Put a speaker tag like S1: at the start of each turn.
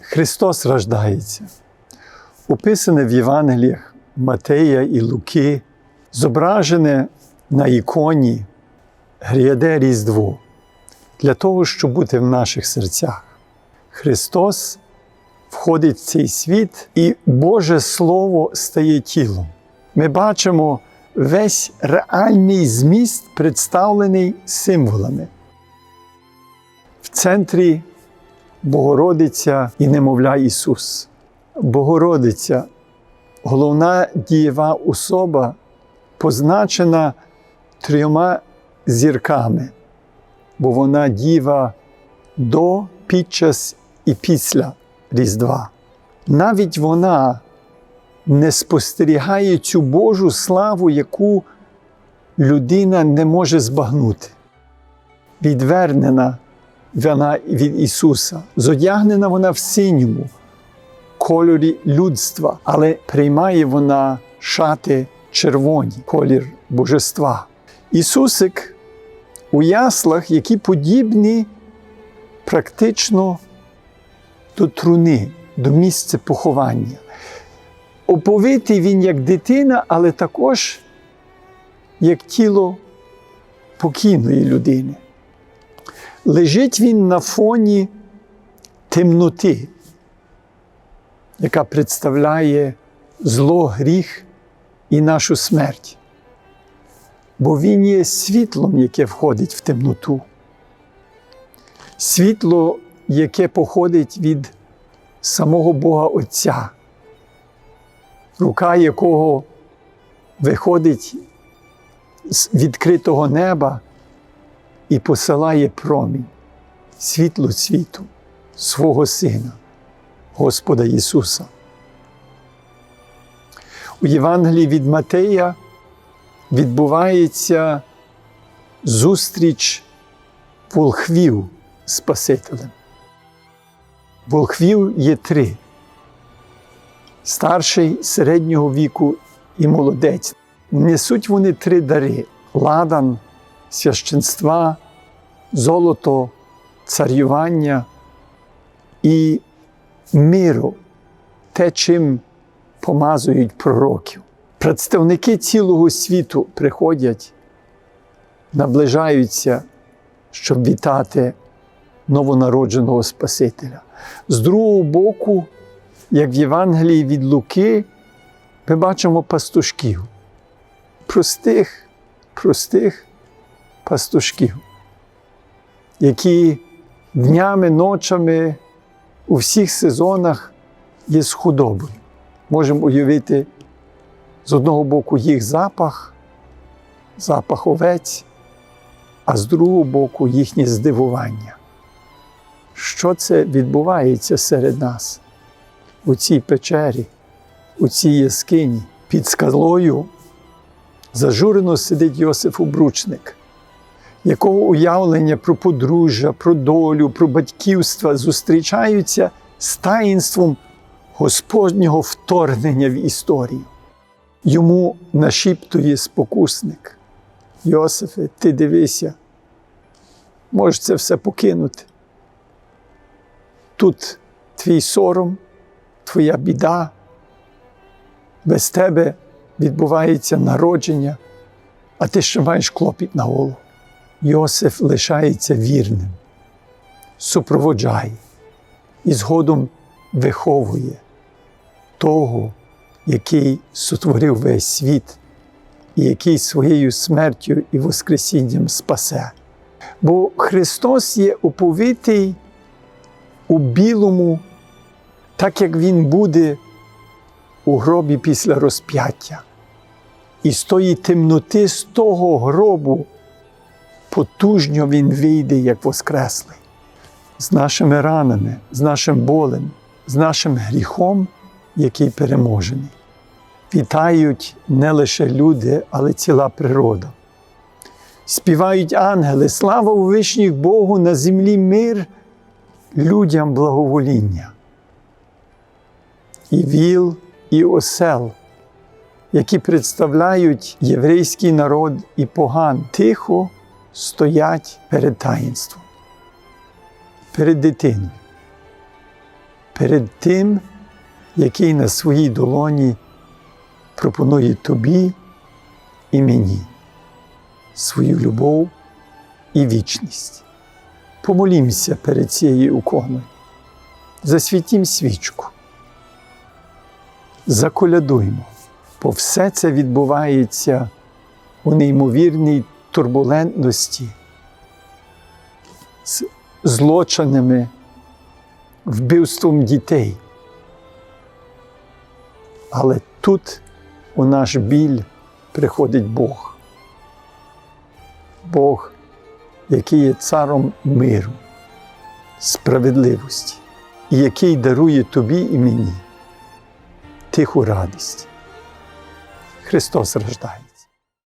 S1: Христос рождається. Описане в Євангеліях Матея і Луки, зображене на іконі гряде Різдво для того, щоб бути в наших серцях. Христос входить в цей світ, і Боже Слово стає тілом. Ми бачимо весь реальний зміст, представлений символами. В центрі Богородиця і немовля Ісус. Богородиця, головна дієва особа, позначена трьома зірками, бо вона діва до, під час і після Різдва. Навіть вона не спостерігає цю Божу славу, яку людина не може збагнути. Відвернена вона від Ісуса, зодягнена вона в синьому кольорі людства, але приймає вона шати червоні, колір божества. Ісусик у яслах, які подібні практично до труни, до місця поховання. Оповитий він як дитина, але також як тіло покійної людини. Лежить він на фоні темноти, яка представляє зло, гріх і нашу смерть. Бо він є світлом, яке входить в темноту. Світло, яке походить від самого Бога Отця, рука якого виходить з відкритого неба і посилає промінь, світло світу, свого Сина, Господа Ісуса. У Євангелії від Матея відбувається зустріч волхвів Спасителем. Волхвів є три: старший середнього віку і молодець. Несуть вони три дари: ладан, священства, золото, царювання і миру, те, чим помазують пророків. Представники цілого світу приходять, наближаються, щоб вітати новонародженого Спасителя. З другого боку, як в Євангелії від Луки, ми бачимо пастушків, простих, простих пастушків, які днями, ночами у всіх сезонах є з худобою. Можемо уявити з одного боку їх запах, запах овець, а з другого боку їхнє здивування. Що це відбувається серед нас у цій печері, у цій яскині? Під скалою зажурено сидить Йосиф Обручник, якого уявлення про подружжя, про долю, про батьківство зустрічаються з таїнством Господнього вторгнення в історію. Йому нашіптує спокусник. Йосифе, ти дивися, можеш це все покинути. Тут твій сором, твоя біда, без тебе відбувається народження, а ти ще маєш клопіт на голову. Йосиф лишається вірним, супроводжає і згодом виховує того, який сотворив весь світ, і який своєю смертю і Воскресінням спасе. Бо Христос є оповитий у білому, так як Він буде у гробі після розп'яття. І з тої темноти, з того гробу, потужньо Він вийде, як Воскреслий, з нашими ранами, з нашим болем, з нашим гріхом, який переможений. Вітають не лише люди, але ціла природа. Співають ангели, слава у вишніх Богу, на землі мир, людям благовоління. І віл, і осел, які представляють єврейський народ і поган, тихо стоять перед таїнством, перед дитиною, перед тим, який на своїй долоні пропонує тобі і мені свою любов і вічність. Помолімося перед цією іконою. Засвітім свічку. Заколядуймо, бо все це відбувається у неймовірній турбулентності з злочинами, вбивством дітей. Але тут у наш біль приходить Бог. Бог, який є царом миру, справедливості, і який дарує тобі і мені тиху радість. Христос рождає.